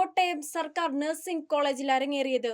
കോട്ടയം സർക്കാർ നഴ്സിംഗ് കോളേജിൽ അരങ്ങേറിയത്.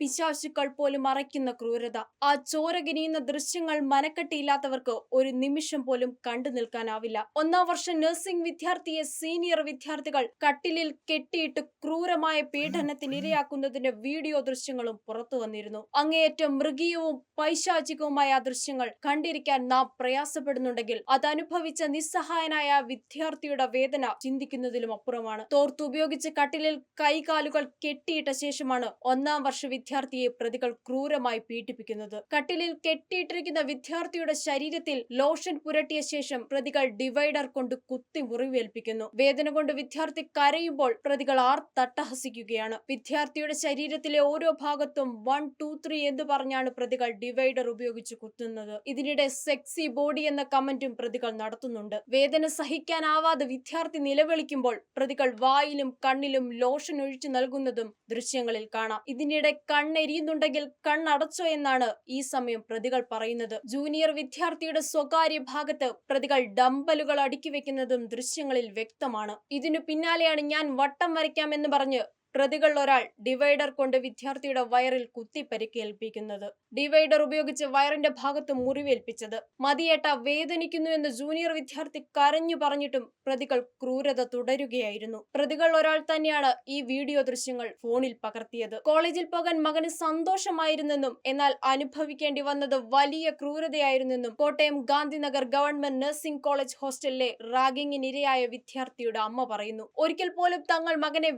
പിശാശുക്കൾ പോലും മറയ്ക്കുന്ന ക്രൂരത. ആ ചോര കിനിയുന്ന ദൃശ്യങ്ങൾ മനക്കെട്ടിയില്ലാത്തവർക്ക് ഒരു നിമിഷം പോലും കണ്ടു നിൽക്കാനാവില്ല. ഒന്നാം വർഷ നഴ്സിംഗ് വിദ്യാർത്ഥിയെ സീനിയർ വിദ്യാർത്ഥികൾ കട്ടിലിൽ കെട്ടിയിട്ട് ക്രൂരമായ പീഡനത്തിനിരയാക്കുന്നതിന്റെ വീഡിയോ ദൃശ്യങ്ങളും പുറത്തു വന്നിരുന്നു. അങ്ങേയറ്റം മൃഗീയവും പൈശാചികവുമായ ദൃശ്യങ്ങൾ കണ്ടിരിക്കാൻ നാം പ്രയാസപ്പെടുന്നുണ്ടെങ്കിൽ അതനുഭവിച്ച നിസ്സഹായനായ വിദ്യാർത്ഥിയുടെ വേദന ചിന്തിക്കുന്നതിലും അപ്പുറമാണ്. തോർത്തുപയോഗിച്ച് കട്ടിലിൽ കൈകാലുകൾ കെട്ടിയിട്ട ശേഷമാണ് ഒന്നാം വർഷ വിദ്യാർത്ഥിയെ പ്രതികൾ ക്രൂരമായി പീഡിപ്പിക്കുന്നത്. കട്ടിലിൽ കെട്ടിയിട്ടിരിക്കുന്ന വിദ്യാർത്ഥിയുടെ ശരീരത്തിൽ ലോഷൻ പുരട്ടിയ ശേഷം പ്രതികൾ ഡിവൈഡർ കൊണ്ട് കുത്തി മുറിവേൽപ്പിക്കുന്നു. വേദന കൊണ്ട് വിദ്യാർത്ഥി കരയുമ്പോൾ പ്രതികൾ ആർ തട്ടഹസിക്കുകയാണ്. വിദ്യാർത്ഥിയുടെ ശരീരത്തിലെ ഓരോ ഭാഗത്തും വൺ ടു ത്രീ എന്ന് പറഞ്ഞാണ് പ്രതികൾ ഡിവൈഡർ ഉപയോഗിച്ച് കുത്തുന്നത്. ഇതിനിടെ സെക്സി ബോഡി എന്ന കമന്റും പ്രതികൾ നടത്തുന്നുണ്ട്. വേദന സഹിക്കാനാവാതെ വിദ്യാർത്ഥി നിലവിളിക്കുമ്പോൾ പ്രതികൾ വായിലും കണ്ണിലും ലോഷൻ ഒഴിച്ചു നൽകുന്നതും ദൃശ്യങ്ങളിൽ കാണാം. ഇതിനിടെ കണ്ണെരിയുന്നുണ്ടെങ്കിൽ കണ്ണടച്ചോ എന്നാണ് ഈ സമയം പ്രതികൾ പറയുന്നത്. ജൂനിയർ വിദ്യാർത്ഥിയുടെ സ്വകാര്യ ഭാഗത്ത് പ്രതികൾ ഡംബലുകൾ അടുക്കി വെക്കുന്നതും ദൃശ്യങ്ങളിൽ വ്യക്തമാണ്. ഇതിനു പിന്നാലെയാണ് ഞാൻ വട്ടം വരയ്ക്കാമെന്ന് പറഞ്ഞ് പ്രതികളിൽ ഒരാൾ ഡിവൈഡർ കൊണ്ട് വിദ്യാർത്ഥിയുടെ വയറിൽ കുത്തി പരിക്കേൽപ്പിക്കുന്നത്. ഡിവൈഡർ ഉപയോഗിച്ച് വയറിന്റെ ഭാഗത്ത് മുറിവേൽപ്പിച്ചത്. മതിയേട്ട വേദനിക്കുന്നു എന്ന് ജൂനിയർ വിദ്യാർത്ഥി കരഞ്ഞു പറഞ്ഞിട്ടും പ്രതികൾ ക്രൂരത തുടരുകയായിരുന്നു. പ്രതികൾ ഒരാൾ തന്നെയാണ് ഈ വീഡിയോ ദൃശ്യങ്ങൾ ഫോണിൽ പകർത്തിയത്. കോളേജിൽ പോകാൻ മകന് സന്തോഷമായിരുന്നെന്നും എന്നാൽ അനുഭവിക്കേണ്ടി വന്നത് വലിയ ക്രൂരതയായിരുന്നെന്നും Kottayam Gandhinagar government nursing college ഹോസ്റ്റലിലെ റാഗിങ്ങിനിരയായ വിദ്യാർത്ഥിയുടെ അമ്മ പറയുന്നു. ഒരിക്കൽ പോലും തങ്ങൾ മകനെ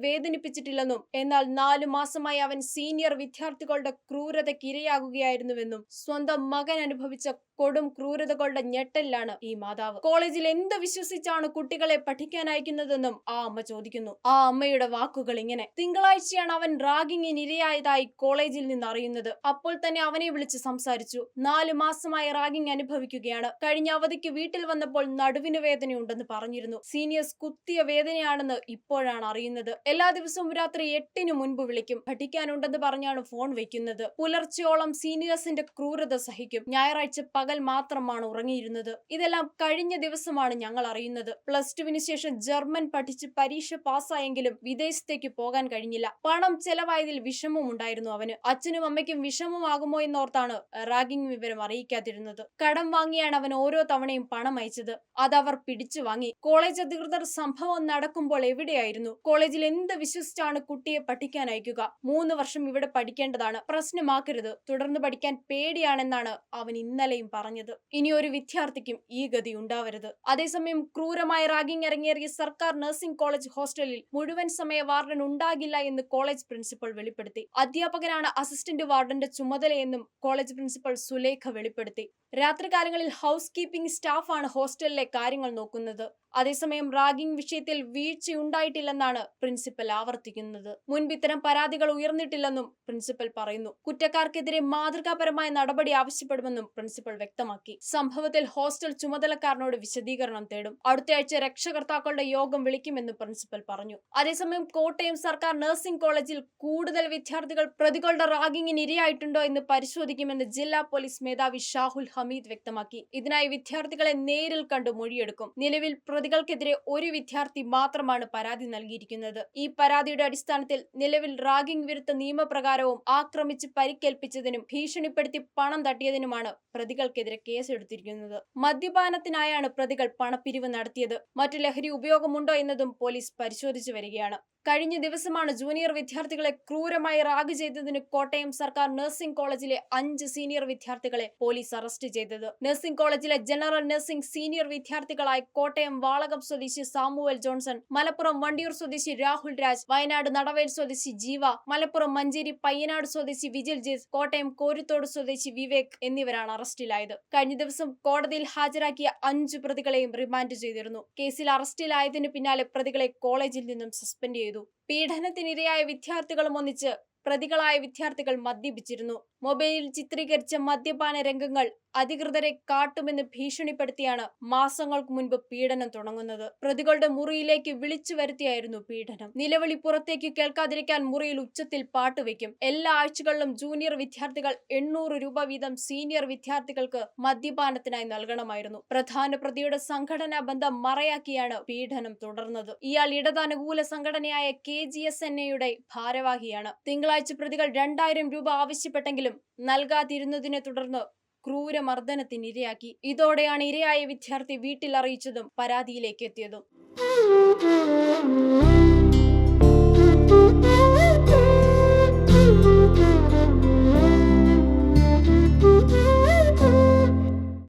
വേദനിപ്പിച്ചിട്ടില്ലെന്നും എന്നാൽ നാലു മാസമായി അവൻ സീനിയർ വിദ്യാർത്ഥികളുടെ ക്രൂരതയ്ക്കിരയാകുകയായിരുന്നുവെന്നും സ്വന്തം മകൻ അനുഭവിച്ച കൊടും ക്രൂരതകളുടെ ഞെട്ടലിലാണ് ഈ മാതാവ്. കോളേജിൽ എന്ത് വിശ്വസിച്ചാണ് കുട്ടികളെ പഠിക്കാൻ അയക്കുന്നതെന്നും ആ അമ്മ ചോദിക്കുന്നു. ആ അമ്മയുടെ വാക്കുകൾ ഇങ്ങനെ. തിങ്കളാഴ്ചയാണ് അവൻ റാഗിങ്ങിന് ഇരയായതായി കോളേജിൽ നിന്ന് അറിയുന്നത് അപ്പോൾ തന്നെ അവനെ വിളിച്ച് സംസാരിച്ചു. നാലു മാസമായി റാഗിങ് അനുഭവിക്കുകയാണ്. കഴിഞ്ഞ അവധിക്ക് വീട്ടിൽ വന്നപ്പോൾ നടുവിന് വേദനയുണ്ടെന്ന് പറഞ്ഞിരുന്നു. സീനിയേഴ്സ് കുത്തിയ വേദനയാണെന്ന് ഇപ്പോഴാണ് അറിയുന്നത്. എല്ലാ ദിവസവും രാത്രി എട്ടിനു മുൻപ് വിളിക്കും. പഠിക്കാനുണ്ടെന്ന് പറഞ്ഞാണ് ഫോൺ വെക്കുന്നത്. പുലർച്ചയോളം സീനിയേഴ്സിന്റെ ക്രൂരത സഹിക്കും. ഞായറാഴ്ച പകൽ മാത്രമാണ് ഉറങ്ങിയിരുന്നത്. ഇതെല്ലാം കഴിഞ്ഞ ദിവസമാണ് ഞങ്ങൾ അറിയുന്നത്. പ്ലസ് ടുവിന് ശേഷം ജർമ്മൻ പഠിച്ച് പരീക്ഷ പാസ്സായെങ്കിലും വിദേശത്തേക്ക് പോകാൻ കഴിഞ്ഞില്ല. പണം ചെലവായതിൽ വിഷമമുണ്ടായിരുന്നു അവന്. അച്ഛനും അമ്മയ്ക്കും വിഷമമാകുമോ എന്നോർത്താണ് റാഗിംഗ് വിവരം അറിയിക്കാതിരുന്നത്. കടം വാങ്ങിയാണ് അവൻ ഓരോ തവണയും പണം അയച്ചത്. അതവർ പിടിച്ചു വാങ്ങി. കോളേജ് അധികൃതർ സംഭവം നടക്കുമ്പോൾ എവിടെയായിരുന്നു? കോളേജിൽ എന്ത് വിശ്വസിച്ചാണ് കുട്ടിയെ പഠിക്കാൻ അയക്കുക. മൂന്ന് വർഷം ഇവിടെ പഠിക്കേണ്ടതാണ്. പ്രശ്നമാക്കരുത്. തുടർന്ന് പഠിക്കാൻ പേടിയാണെന്നാണ് അവൻ ഇന്നലെയും പറഞ്ഞത്. ഇനി ഒരു വിദ്യാർത്ഥിക്കും ഈ ഗതി ഉണ്ടാവരുത്. അതേസമയം ക്രൂരമായ റാഗിംഗ് ഇറങ്ങിയേറിയ സർക്കാർ നഴ്സിംഗ് കോളേജ് ഹോസ്റ്റലിൽ മുഴുവൻ സമയ വാർഡൻ ഉണ്ടാകില്ല എന്ന് കോളേജ് പ്രിൻസിപ്പൽ വെളിപ്പെടുത്തി. അധ്യാപകനാണ് അസിസ്റ്റന്റ് വാർഡന്റെ ചുമതലയെന്നും കോളേജ് പ്രിൻസിപ്പൽ സുലേഖ വെളിപ്പെടുത്തി. രാത്രികാലങ്ങളിൽ ഹൗസ് കീപ്പിംഗ് സ്റ്റാഫാണ് ഹോസ്റ്റലിലെ കാര്യങ്ങൾ നോക്കുന്നത്. അതേസമയം റാഗിംഗ് വിഷയത്തിൽ വീഴ്ചയുണ്ടായിട്ടില്ലെന്നാണ് പ്രിൻസിപ്പൽ ആവർത്തിക്കുന്നത്. മുൻപ് ഇത്തരം പരാതികൾ ഉയർന്നിട്ടില്ലെന്നും പ്രിൻസിപ്പൽ പറയുന്നു. കുറ്റക്കാർക്കെതിരെ മാതൃകാപരമായ നടപടി ആവശ്യപ്പെടുമെന്നും പ്രിൻസിപ്പൽ വ്യക്തമാക്കി. സംഭവത്തിൽ ഹോസ്റ്റൽ ചുമതലക്കാരനോട് വിശദീകരണം തേടും. അടുത്തയാഴ്ച രക്ഷകർത്താക്കളുടെ യോഗം വിളിക്കുമെന്നും പ്രിൻസിപ്പൽ പറഞ്ഞു. അതേസമയം കോട്ടയം സർക്കാർ നഴ്സിംഗ് കോളേജിൽ കൂടുതൽ വിദ്യാർത്ഥികൾ പ്രതികളുടെ റാഗിങ്ങിന് ഇരയായിട്ടുണ്ടോ എന്ന് പരിശോധിക്കുമെന്ന് ജില്ലാ പോലീസ് മേധാവി ഷാഹുൽ ഹമീദ് വ്യക്തമാക്കി. ഇതിനായി വിദ്യാർത്ഥികളെ നേരിൽ കണ്ട് മൊഴിയെടുക്കും. നിലവിൽ പ്രതികൾക്കെതിരെ ഒരു വിദ്യാർത്ഥി മാത്രമാണ് പരാതി നൽകിയിരിക്കുന്നത്. ഈ പരാതിയുടെ അടിസ്ഥാനത്തിൽ നിലവിൽ റാഗിംഗ് വിരുദ്ധ നിയമപ്രകാരവും ആക്രമിച്ച് പരിക്കേൽപ്പിച്ചതിനും ഭീഷണിപ്പെടുത്തി പണം തട്ടിയതിനുമാണ് പ്രതികൾക്കെതിരെ കേസെടുത്തിരിക്കുന്നത്. മദ്യപാനത്തിനായാണ് പ്രതികൾ പണപ്പിരിവ് നടത്തിയത്. മറ്റു ലഹരി ഉപയോഗമുണ്ടോ എന്നതും പോലീസ് പരിശോധിച്ചു വരികയാണ്. കഴിഞ്ഞ ദിവസമാണ് ജൂനിയർ വിദ്യാർത്ഥികളെ ക്രൂരമായി റാഗ് ചെയ്തതിന് കോട്ടയം സർക്കാർ നഴ്സിംഗ് കോളേജിലെ അഞ്ച് സീനിയർ വിദ്യാർത്ഥികളെ പോലീസ് അറസ്റ്റ് ചെയ്തത്. നഴ്സിംഗ് കോളേജിലെ ജനറൽ നഴ്സിംഗ് സീനിയർ വിദ്യാർത്ഥികളായ കോട്ടയം വാളകം സ്വദേശി സാമുവൽ ജോൺസൺ മലപ്പുറം വണ്ടിയൂർ സ്വദേശി രാഹുൽ രാജ് വയനാട് നടവേൽ സ്വദേശി ജീവ മലപ്പുറം മഞ്ചേരി പയ്യനാട് സ്വദേശി വിജിൽ ജിസ് കോട്ടയം കോരിത്തോട് സ്വദേശി വിവേക് എന്നിവരാണ് അറസ്റ്റിലായത്. കഴിഞ്ഞ ദിവസം കോടതിയിൽ ഹാജരാക്കിയ അഞ്ചു പ്രതികളെയും റിമാൻഡ് ചെയ്തിരുന്നു. കേസിൽ അറസ്റ്റിലായതിനു പിന്നാലെ പ്രതികളെ കോളേജിൽ നിന്നും സസ്പെൻഡ് ചെയ്തു. പീഡനത്തിനിരയായ വിദ്യാർത്ഥികളും ഒന്നിച്ച് പ്രതികളായ വിദ്യാർത്ഥികൾ മദ്യപിച്ചിരുന്നു. മൊബൈലിൽ ചിത്രീകരിച്ച മദ്യപാന രംഗങ്ങൾ അധികൃതരെ കാട്ടുമെന്ന് ഭീഷണിപ്പെടുത്തിയാണ് മാസങ്ങൾക്ക് മുൻപ് പീഡനം തുടങ്ങുന്നത്. പ്രതികളുടെ മുറിയിലേക്ക് വിളിച്ചു വരുത്തിയായിരുന്നു പീഡനം. നിലവിളി പുറത്തേക്ക് കേൾക്കാതിരിക്കാൻ മുറിയിൽ ഉച്ചത്തിൽ പാട്ട് വെക്കും. എല്ലാ ആഴ്ചകളിലും ജൂനിയർ വിദ്യാർത്ഥികൾ എണ്ണൂറ് രൂപ വീതം സീനിയർ വിദ്യാർത്ഥികൾക്ക് മദ്യപാനത്തിനായി നൽകണമായിരുന്നു. പ്രധാന പ്രതിയുടെ സംഘടനാ ബന്ധം മറയാക്കിയാണ് പീഡനം തുടർന്നത്. ഇയാൾ ഇടതാനുകൂല സംഘടനയായ കെ ജി എസ് എൻ എയുടെ ഭാരവാഹിയാണ്. തിങ്കളാഴ്ച പ്രതികൾ രണ്ടായിരം രൂപ ആവശ്യപ്പെട്ടെങ്കിലും നൽകാതിരുന്നതിനെ തുടർന്ന് ക്രൂരമർദ്ദനത്തിനിരയാക്കി ഇതോടെയാണ് ഇരയായ വിദ്യാർത്ഥി വീട്ടിൽ അറിയിച്ചതും പരാതിയിലേക്ക് എത്തിയതും.